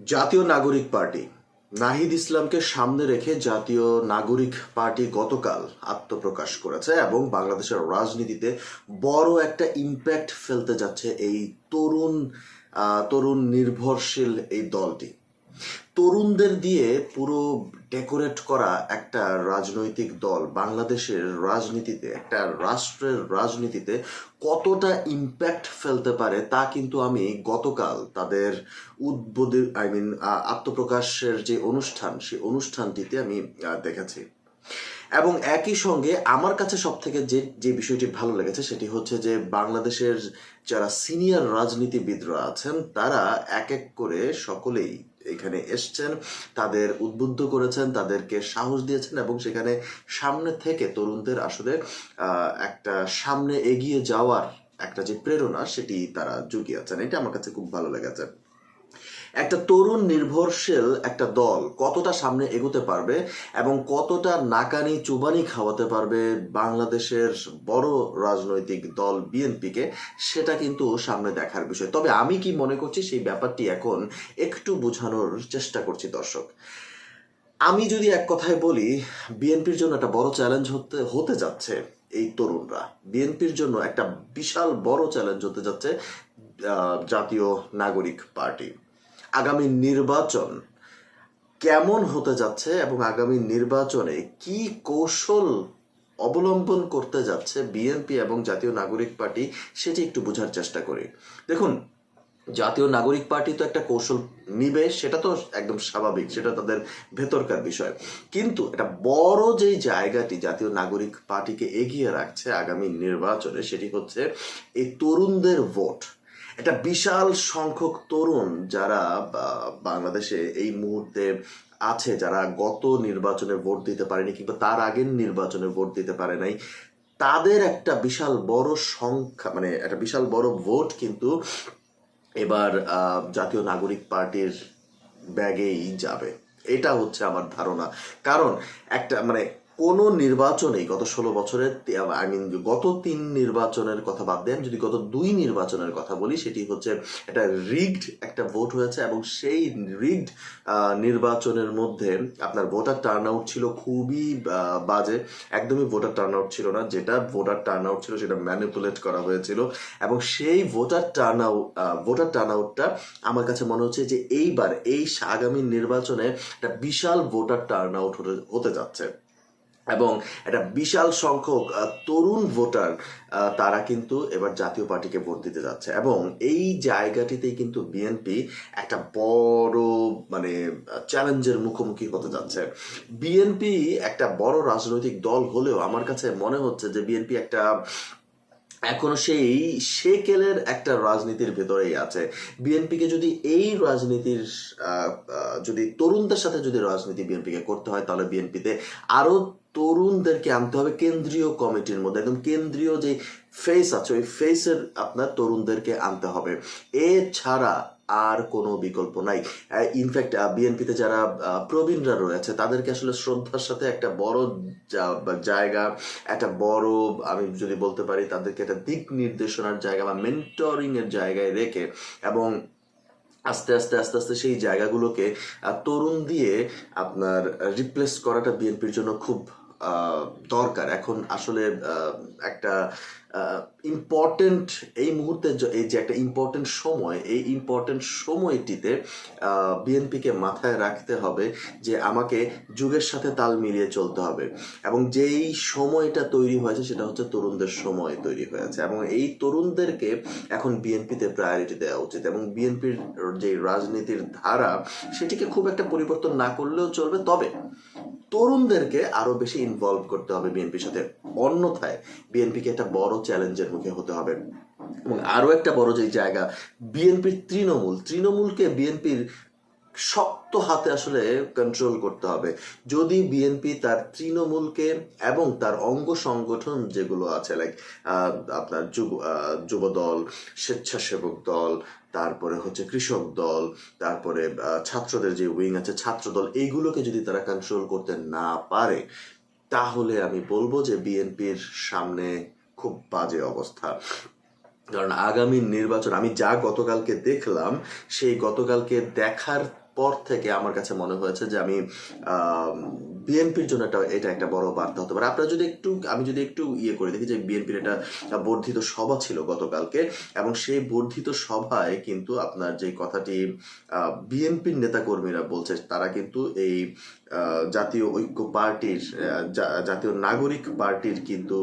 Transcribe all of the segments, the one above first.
জাতীয় নাগরিক পার্টি। নাহিদ ইসলামকে সামনে রেখে জাতীয় নাগরিক পার্টি গতকাল আত্মপ্রকাশ করেছে এবং বাংলাদেশের রাজনীতিতে বড় একটা ইম্প্যাক্ট ফেলতে যাচ্ছে এই তরুণ তরুণ নির্ভরশীল এই দলটি। তরুণদের দিয়ে পুরো ডেকোরেট করা একটা রাজনৈতিক দল বাংলাদেশের রাজনীতিতে, একটা রাষ্ট্রের রাজনীতিতে কতটা ইম্প্যাক্ট ফেলতে পারে তা কিন্তু আমি গতকাল তাদের উদ্বোধন আই মিন আত্মপ্রকাশের যে অনুষ্ঠান, সেই অনুষ্ঠানটিতে আমি দেখেছি। এবং একই সঙ্গে আমার কাছে সব থেকে যে যে বিষয়টি ভালো লেগেছে সেটি হচ্ছে যে বাংলাদেশের যারা সিনিয়র রাজনীতিবিদরা আছেন, তারা এক এক করে সকলেই এখানে এসছেন, তাদের উদ্বুদ্ধ করেছেন, তাদেরকে সাহস দিয়েছেন এবং সেখানে সামনে থেকে তরুণদের আসলে একটা সামনে এগিয়ে যাওয়ার একটা যে প্রেরণা সেটি তারা জুগিয়েছেন এটা আমার কাছে খুব ভালো লেগেছে। একটা তরুণ নির্ভরশীল একটা দল কতটা সামনে এগোতে পারবে এবং কতটা নাকানি চুবানি খাওয়াতে পারবে বাংলাদেশের বড় রাজনৈতিক দল বিএনপিকে, সেটা কিন্তু সামনে দেখার বিষয়। তবে আমি কি মনে করছি সেই ব্যাপারটি এখন একটু বোঝানোর চেষ্টা করছি দর্শক। আমি যদি এক কথায় বলি, বিএনপির জন্য একটা বড় চ্যালেঞ্জ হতে হতে যাচ্ছে এই তরুণরা। বিএনপির জন্য একটা বিশাল বড় চ্যালেঞ্জ হতে যাচ্ছে জাতীয় নাগরিক পার্টি। আগামী নির্বাচন কেমন হতে যাচ্ছে এবং আগামী নির্বাচনে কি কৌশল অবলম্বন করতে যাচ্ছে বিএনপি এবং জাতীয় নাগরিক পার্টি, সেটি একটু বোঝার চেষ্টা করি। দেখুন, জাতীয় নাগরিক পার্টি তো একটা কৌশল নিবে, সেটা তো একদম স্বাভাবিক, সেটা তাদের ভেতরকার বিষয়। কিন্তু একটা বড় যেই জায়গাটি জাতীয় নাগরিক পার্টিকে এগিয়ে রাখছে আগামী নির্বাচনে, সেটি হচ্ছে এই তরুণদের ভোট। একটা বিশাল সংখ্যক তরুণ যারা বাংলাদেশে এই মুহূর্তে আছে, যারা গত নির্বাচনে ভোট দিতে পারেনি কিংবা তার আগের নির্বাচনে ভোট দিতে পারে নাই, তাদের একটা বিশাল বড় সংখ্যা মানে একটা বিশাল বড় ভোট কিন্তু এবার জাতীয় নাগরিক পার্টির ব্যাগেই যাবে। এটা হচ্ছে আমার ধারণা। কারণ একটা মানে কোনো নির্বাচনেই গত ষোলো বছরের আই মিন গত তিন নির্বাচনের কথা বাদ দেন যদি গত দুই নির্বাচনের কথা বলি, সেটি হচ্ছে একটা রিগড একটা ভোট হয়েছে এবং সেই রিগড নির্বাচনের মধ্যে আপনার ভোটার টার্ন আউট ছিল খুবই বাজে। একদমই ভোটার টার্ন আউট ছিল না। যেটা ভোটার টার্ন আউট ছিল সেটা ম্যানিপুলেট করা হয়েছিল এবং সেই voter turnout voter turn আউটটা আমার কাছে মনে হচ্ছে যে এইবার, এই আগামী নির্বাচনে একটা বিশাল ভোটার টার্ন আউট হতে যাচ্ছে। এবং একটা বিশাল সংখ্যক তরুণ ভোটার তারা কিন্তু এবার জাতীয় পার্টিকে ভোট দিতে যাচ্ছে। এবং এই জায়গাটিতেই কিন্তু বিএনপি একটা বড় মানে চ্যালেঞ্জের মুখোমুখি হতে যাচ্ছে। বিএনপি একটা বড় রাজনৈতিক দল হলেও আমার কাছে মনে হচ্ছে যে বিএনপি একটা এখনও সেই সেকেলের একটা রাজনীতির ভেতরেই আছে। বিএনপিকে যদি এই রাজনীতির যদি তরুণদের সাথে যদি রাজনীতি বিএনপিকে করতে হয়, তাহলে বিএনপিতে আরও তরুণদেরকে আনতে হবে কেন্দ্রীয় কমিটির মধ্যে। একদম কেন্দ্রীয় যে ফেস আছে, ওই ফেসের আপনার তরুণদেরকে আনতে হবে। এছাড়া আর কোনো বিকল্প নাই। ইনফ্যাক্ট বিএনপিতে যারা প্রবীণরা রয়েছে, তাদেরকে আসলে শ্রদ্ধার সাথে একটা বড় জায়গা, একটা বড়, আমি যদি বলতে পারি, তাদেরকে একটা দিক নির্দেশনার জায়গা বা মেন্টরিং এর জায়গায় রেখে এবং আস্তে আস্তে আস্তে আস্তে সেই জায়গাগুলোকে তরুণ দিয়ে আপনার রিপ্লেস করাটা বিএনপির জন্য খুব দরকার। এখন আসলে একটা ইম্পর্টেন্ট এই মুহূর্তে এই যে একটা ইম্পর্টেন্ট সময়, এই ইম্পর্টেন্ট সময়টিতে বিএনপিকে মাথায় রাখতে হবে যে আমাকে যুগের সাথে তাল মিলিয়ে চলতে হবে। এবং যেই সময়টা তৈরি হয়েছে সেটা হচ্ছে তরুণদের সময় তৈরি হয়েছে। এবং এই তরুণদেরকে এখন বিএনপিতে প্রায়োরিটি দেওয়া উচিত। এবং বিএনপির যে রাজনীতির ধারা, সেটিকে খুব একটা পরিবর্তন না করলেও চলবে। তবে তরুণদেরকে আরও বেশি ইনভলভ করতে হবে বিএনপির সাথে। অন্যথায় বিএনপিকে একটা বড় চ্যালেঞ্জের মুখে হতে হবে। এবং আরও একটা বড় যে জায়গা, বিএনপির তৃণমূল। তৃণমূলকে বিএনপির শক্ত হাতে আসলে কন্ট্রোল করতে হবে। যদি বিএনপি তার তৃণমূলকে এবং তার অঙ্গ সংগঠন যেগুলো আছে লাইক আপনার যুব আহ, যুব দল স্বেচ্ছাসেবক দল তারপরে হচ্ছে কৃষক দল তারপরে ছাত্রদের যে উইং আছে ছাত্র দল এইগুলোকে যদি তারা কন্ট্রোল করতে না পারে তাহলে আমি বলব যে বিএনপির সামনে খুব বাজে অবস্থা। কারণ আগামী নির্বাচন আমি যা গতকালকে দেখলাম সেই গতকালকে দেখার পর থেকে আমার কাছে মনে হয়েছে যে আমি বিএনপির জন্য একটা, এটা একটা বড় বার্তা হতে পারে। আপনারা যদি একটু, আমি যদি একটু ইয়ে করে দেখি যে বিএনপির একটা বর্ধিত সভা ছিল গতকালকে, এবং সেই বর্ধিত সভায় কিন্তু আপনার যে কথাটি বিএনপির নেতাকর্মীরা বলছে, তারা কিন্তু এই জাতীয় ঐক্য পার্টির জাতীয় নাগরিক পার্টির কিন্তু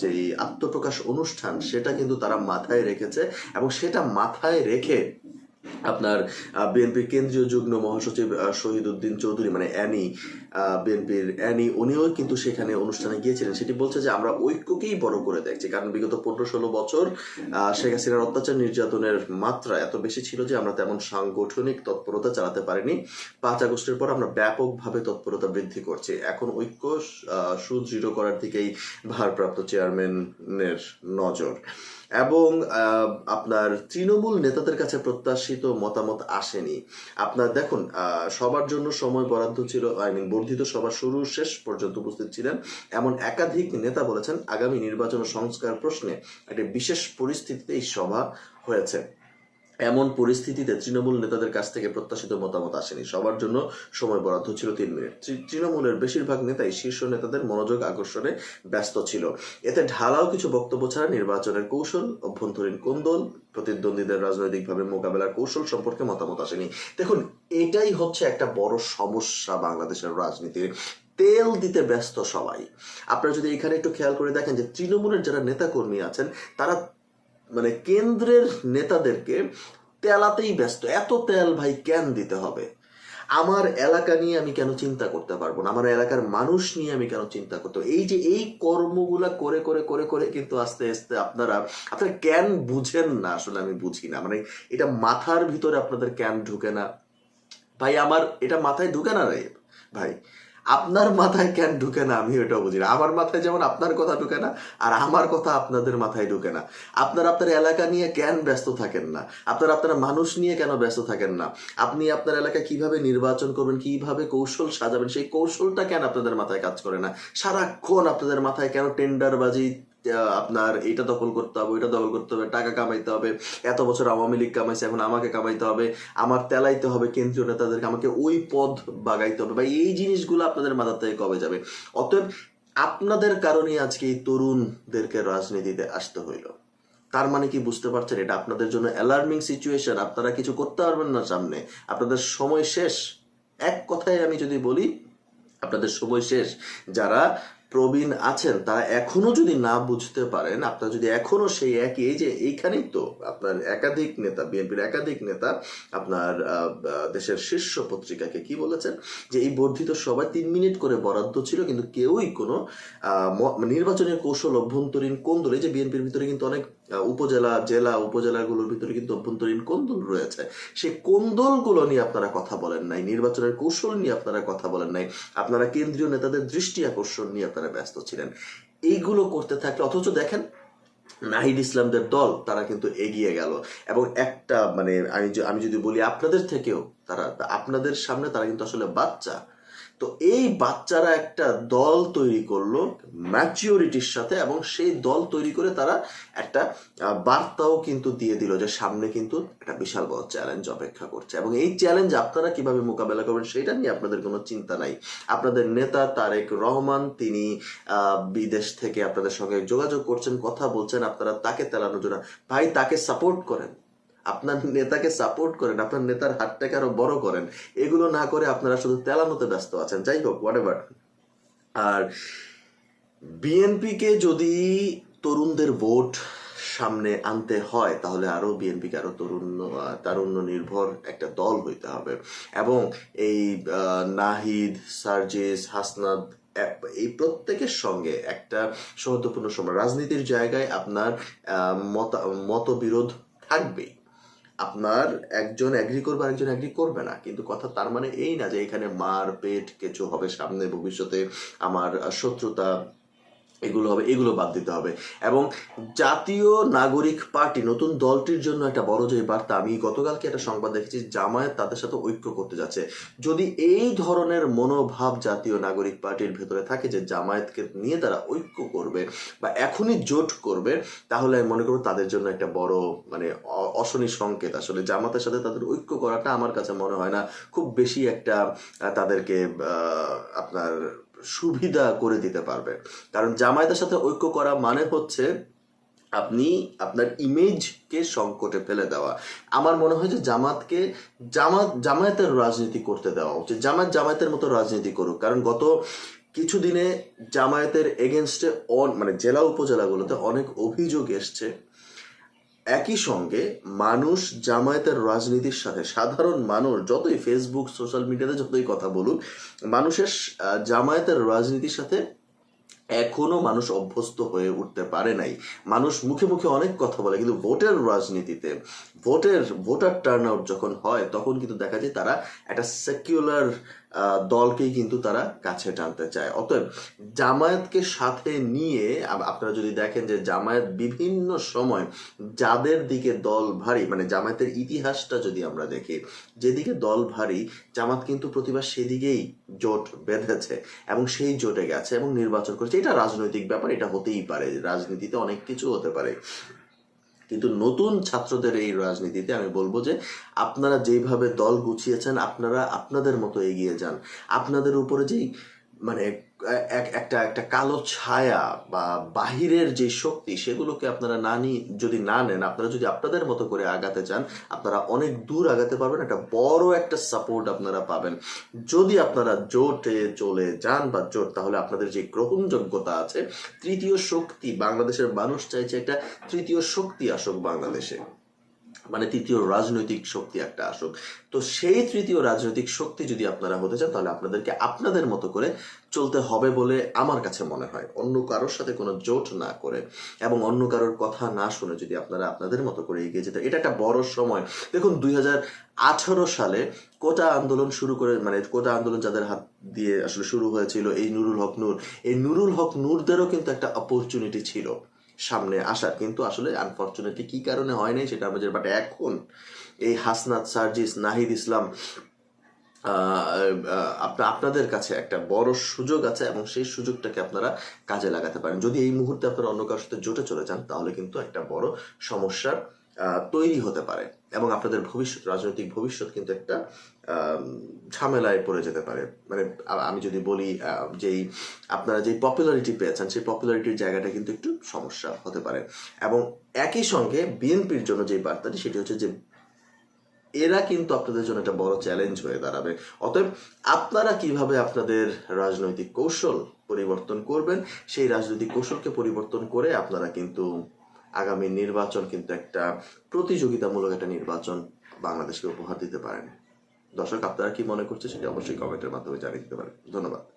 যে আত্মপ্রকাশ অনুষ্ঠান, সেটা কিন্তু তারা মাথায় রেখেছে, এবং সেটা মাথায় রেখে আপনার বিএনপি কেন্দ্রীয় যুগ্ম মহাসচিব শহীদ উদ্দিন চৌধুরী মানে অ্যানি বিএনপির অ্যানি, উনিও কিন্তু সেখানে অনুষ্ঠানে গিয়েছিলেন। সেটি বলছে যে আমরা ঐক্যকেই বড় করে দেখছি, কারণ বিগত পনেরো ষোলো বছর শেখ হাসিনার অত্যাচার নির্যাতনের মাত্রা এত বেশি ছিল যে আমরা তেমন সাংগঠনিক তৎপরতা চালাতে পারিনি। পাঁচ আগস্টের পর আমরা ব্যাপকভাবে তৎপরতা বৃদ্ধি করছি। এখন ঐক্য সুদৃঢ় করার দিকেই ভারপ্রাপ্ত চেয়ারম্যানের নজর। এবং আপনার তৃণমূল নেতাদের কাছে প্রত্যাশিত মতামত আসেনি। আপনার দেখুন সবার জন্য সময় বরাদ্দ ছিল, আই মিন বর্ধিত সভা শুরু শেষ পর্যন্ত উপস্থিত ছিলেন। এমন একাধিক নেতা বলেছেন, আগামী নির্বাচন সংস্কার প্রশ্নে একটি বিশেষ পরিস্থিতিতে এই সভা হয়েছে। এমন পরিস্থিতিতে তৃণমূল নেতাদের কাছ থেকে প্রত্যাশিত মতামত আসেনি। সবার জন্য সময় বরাদ্দ ছিল তিন মিনিট। তৃণমূলের বেশিরভাগ নেতাই শীর্ষ নেতাদের মনোযোগ আকর্ষণে ব্যস্ত ছিল। এতে ঢালাও কিছু বক্তব্য ছাড়া নির্বাচনের কৌশল, অভ্যন্তরীণ কোন্দল প্রতিদ্বন্দ্বীদের রাজনৈতিকভাবে মোকাবেলার কৌশল সম্পর্কে মতামত আসেনি। দেখুন, এটাই হচ্ছে একটা বড় সমস্যা বাংলাদেশের রাজনীতির। তেল দিতে ব্যস্ত সবাই। আপনারা যদি এখানে একটু খেয়াল করে দেখেন যে তৃণমূলের যারা নেতাকর্মী আছেন, তারা মানে কেন্দ্রের নেতাদেরকে তেলাতেই ব্যস্ত। এত তেল ভাই কেন দিতে হবে? আমার এলাকা নিয়ে আমি কেন চিন্তা করতে পারব না? আমার এলাকার মানুষ নিয়ে আমি কেন চিন্তা করতে এই যে এই কর্মগুলা করে করে করে করে কিন্তু আস্তে আস্তে আপনারা আপনারা কেন বুঝেন না? আসলে আমি বুঝি না। মানে এটা মাথার ভিতরে আপনাদের কেন ঢুকে না? ভাই, আমার এটা মাথায় ঢুকে না রে? ভাই আপনার মাথায় কেন ঢুকে না আমি ওটা বুঝি না। আমার মাথায় যেমন আপনার কথা ঢুকে না, আর আমার কথা আপনাদের মাথায় ঢুকে না। আপনার আপনার এলাকা নিয়ে কেন ব্যস্ত থাকেন না? আপনার আপনার মানুষ নিয়ে কেন ব্যস্ত থাকেন না? আপনি আপনার এলাকায় কীভাবে নির্বাচন করবেন, কীভাবে কৌশল সাজাবেন, সেই কৌশলটা কেন আপনাদের মাথায় কাজ করে না? সারাক্ষণ আপনাদের মাথায় কেন টেন্ডারবাজি আপনার এটা দখল করতে হবে, ওইটা দখল করতে হবে, টাকা কামাইতে হবে, এত বছর আওয়ামী লীগ কামাইছে, এখন আমাকে কামাইতে হবে, আমার তেলাইতে হবে, কেন্দ্রীয় নেতাদেরকে আমাকে ওই পদ বাগাইতে হবে, বা এই জিনিসগুলো আপনাদের মাথা থেকে কবে যাবে? অতএব আপনাদের কারণে আজকে এই তরুণদেরকে রাজনীতিতে আসতে হইল। তার মানে কি বুঝতে পারছেন? এটা আপনাদের জন্য অ্যালার্মিং সিচুয়েশন আপনারা কিছু করতে পারবেন না সামনে, আপনাদের সময় শেষ। এক কথায় আমি যদি বলি, আপনাদের সময় শেষ। যারা প্রবীণ আছেন, তারা এখনও যদি না বুঝতে পারেন, আপনার যদি এখনও সেই একই, এই যে এইখানেই তো আপনার একাধিক নেতা, বিএনপির একাধিক নেতা আপনার দেশের শীর্ষ পত্রিকাকে কি বলেছেন? যে এই বর্ধিত সভায় তিন মিনিট করে বরাদ্দ ছিল, কিন্তু কেউই কোনো নির্বাচনের কৌশল অভ্যন্তরীণ কোন্দলে যে বিএনপির ভিতরে কিন্তু অনেক উপজেলা, জেলা, উপজেলাগুলোর ভিতরে কিন্তু অভ্যন্তরীণ কোন্দল রয়েছে। সেই কোন্দলগুলো নিয়ে আপনারা কথা বলেন নাই, নির্বাচনের কৌশল নিয়ে আপনারা কথা বলেন নাই, আপনারা কেন্দ্রীয় নেতাদের দৃষ্টি আকর্ষণ নিয়ে আপনারা ব্যস্ত ছিলেন। এইগুলো করতে থাকলে, অথচ দেখেন, নাহিদ ইসলামদের দল, তারা কিন্তু এগিয়ে গেল। এবং একটা মানে আমি আমি যদি বলি আপনাদের থেকেও, তারা, আপনাদের সামনে তারা কিন্তু আসলে বাচ্চা। তো এই বাচ্চারা একটা দল তৈরি করল ম্যাচিওরিটির সাথে এবং সেই দল তৈরি করে তারা একটা বার্তাও কিন্তু দিয়ে দিল যে সামনে কিন্তু একটা বিশাল বড় চ্যালেঞ্জ অপেক্ষা করছে। এবং এই চ্যালেঞ্জ আপনারা কীভাবে মোকাবেলা করবেন সেটা নিয়ে আপনাদের কোনো চিন্তা নাই। আপনাদের নেতা তারেক রহমান, তিনি বিদেশ থেকে আপনাদের সঙ্গে যোগাযোগ করছেন, কথা বলছেন, আপনারা তাকে তেলানোর জন্য। ভাই, তাকে সাপোর্ট করেন। আপনার নেতাকে সাপোর্ট করেন, আপনার নেতার হাতটাকে আরও বড় করেন। এগুলো না করে আপনারা শুধু তেলানোতে ব্যস্ত আছেন। যাই হোক হোয়াট আর বিএনপিকে যদি তরুণদের ভোট সামনে আনতে হয়, তাহলে আরও বিএনপিকে আরও তরুণ, তারুণ্য নির্ভর একটা দল হইতে হবে। এবং এই নাহিদ, সার্জিস হাসনাদ এই প্রত্যেকের সঙ্গে একটা সৌহার্দ্যপূর্ণ সময়। রাজনীতির জায়গায় আপনার মত, মতবিরোধ থাকবেই। আপনার একজন অ্যাগ্রি করবে, আরেকজন অ্যাগ্রি করবে না। কিন্তু কথা তার মানে এই না যে এখানে মার, পেট কিছু হবে সামনে ভবিষ্যতে আমার শত্রুতা এগুলো হবে, এগুলো বাদ দিতে হবে। এবং জাতীয় নাগরিক পার্টি, নতুন দলটির জন্য একটা বড় যে বার্তা, আমি গতকালকে একটা সংবাদ দেখেছি, জামায়াত তাদের সাথে ঐক্য করতে যাচ্ছে। যদি এই ধরনের মনোভাব জাতীয় নাগরিক পার্টির ভেতরে থাকে যে জামায়াতকে নিয়ে তারা ঐক্য করবে বা এখনই জোট করবে, তাহলে আমি মনে করব তাদের জন্য একটা বড় মানে অশনি সংকেত। আসলে জামাতের সাথে তাদের ঐক্য করাটা আমার কাছে মনে হয় না। খুব বেশি একটা তাদেরকে আপনার সুবিধা করে দিতে পারবে। কারণ জামায়াতের সাথে ঐক্য করা মানে হচ্ছে আপনি আপনার ইমেজকে সংকটে ফেলে দেওয়া। আমার মনে হয় যে জামাতকে জামাত, জামায়াতের রাজনীতি করতে দেওয়া উচিত। জামাত জামায়াতের মতো রাজনীতি করুক। কারণ গত কিছুদিনে জামায়াতের এগেনস্টে অন মানে জেলা উপজেলাগুলোতে অনেক অভিযোগ এসছে। একই সঙ্গে মানুষ জামায়াতের রাজনীতির সাথে, সাধারণ মানুষ যতই ফেসবুক সোশ্যাল মিডিয়াতে যতই কথা বলুক, মানুষের জামায়াতের রাজনীতির সাথে এখনও মানুষ অভ্যস্ত হয়ে উঠতে পারে নাই। মানুষ মুখে মুখে অনেক কথা বলে, কিন্তু ভোটের রাজনীতিতে, ভোটের, ভোটার টার্ন আউট যখন হয়, তখন কিন্তু দেখা যায় তারা একটা সেকুলার দলকেই কিন্তু তারা কাছে টানতে চায়। অতএব জামায়াতকে সাথে নিয়ে আপনারা যদি দেখেন যে জামায়াত বিভিন্ন সময় যাদের দিকে দল ভারী মানে জামায়াতের ইতিহাসটা যদি আমরা দেখি, যেদিকে দল ভারী, জামাত কিন্তু প্রতিবার সেদিকেই জোট বেঁধেছে এবং সেই জোটে গেছে এবং নির্বাচন করেছে। এটা রাজনৈতিক ব্যাপার, এটা হতেই পারে। রাজনীতিতে অনেক কিছু হতে পারে। কিন্তু নতুন ছাত্রদের এই রাজনীতিতে আমি বলব যে আপনারা যেইভাবে দল গুছিয়েছেন, আপনারা আপনাদের মতো এগিয়ে যান। আপনাদের উপরে যেই মানে একটা একটা কালো ছায়া বা বাহিরের যে শক্তি সেগুলোকে আপনারা না নিয়ে যদি না নেন, আপনারা যদি আপনাদের মতো করে আগাতে চান, আপনারা অনেক দূর আগাতে পারবেন, একটা বড় একটা সাপোর্ট আপনারা পাবেন। যদি আপনারা জোটে চলে যান বা জোট, তাহলে আপনাদের যে গ্রহণযোগ্যতা আছে, তৃতীয় শক্তি বাংলাদেশের মানুষ চাইছে একটা তৃতীয় শক্তি আসুক বাংলাদেশে। মানে তৃতীয় রাজনৈতিক শক্তি একটা আসুক। তো সেই তৃতীয় রাজনৈতিক শক্তি যদি আপনারা হতে চান, তাহলে আপনাদেরকে আপনাদের মতো করে চলতে হবে বলে আমার কাছে মনে হয়। অন্য কারোর সাথে কোনো জোট না করে এবং অন্য কারোর কথা না শুনে যদি আপনারা আপনাদের মতো করে এগিয়ে যেতে, এটা একটা বড় সময়। দেখুন, দুই আঠারো সালে কোটা আন্দোলন শুরু করে মানে কোটা আন্দোলন যাদের হাত দিয়ে আসলে শুরু হয়েছিল, এই নুরুল হক নূর। এই নুরুল হক নূরদেরও কিন্তু একটা অপরচুনিটি ছিল। সামনে আসার। কিন্তু আসলে আনফর্চুনেটলি কি কারণে হয় নাই সেটা আমাদের বাট এখন এই হাসনাত সার্জিস, নাহিদ ইসলাম আপনাদের কাছে একটা বড় সুযোগ আছে এবং সেই সুযোগটাকে আপনারা কাজে লাগাতে পারেন। যদি এই মুহূর্তে আপনারা অন্য কারোর সাথে জোটে চলে যান, তাহলে কিন্তু একটা বড় সমস্যার তৈরি হতে পারে। এবং আপনাদের ভবিষ্যৎ, রাজনৈতিক ভবিষ্যৎ কিন্তু একটা ঝামেলায় পড়ে যেতে পারে। মানে আমি যদি বলি যেই আপনারা যেই পপুলারিটি পেয়েছেন, সেই পপুলারিটির জায়গাটা কিন্তু একটু সমস্যা হতে পারে। এবং একই সঙ্গে বিএনপির জন্য যে বার্তাটি, সেটি হচ্ছে যে, এরা কিন্তু আপনাদের জন্য একটা বড় চ্যালেঞ্জ হয়ে দাঁড়াবে। অতএব আপনারা কীভাবে আপনাদের রাজনৈতিক কৌশল পরিবর্তন করবেন, সেই রাজনৈতিক কৌশলকে পরিবর্তন করে আপনারা কিন্তু আগামী নির্বাচন কিন্তু একটা প্রতিযোগিতামূলক একটা নির্বাচন বাংলাদেশকে উপহার দিতে পারেন। দর্শক, আপনারা কি মনে করছে সেটা অবশ্যই কমেন্টের মাধ্যমে জানিয়ে দিতে পারেন। ধন্যবাদ।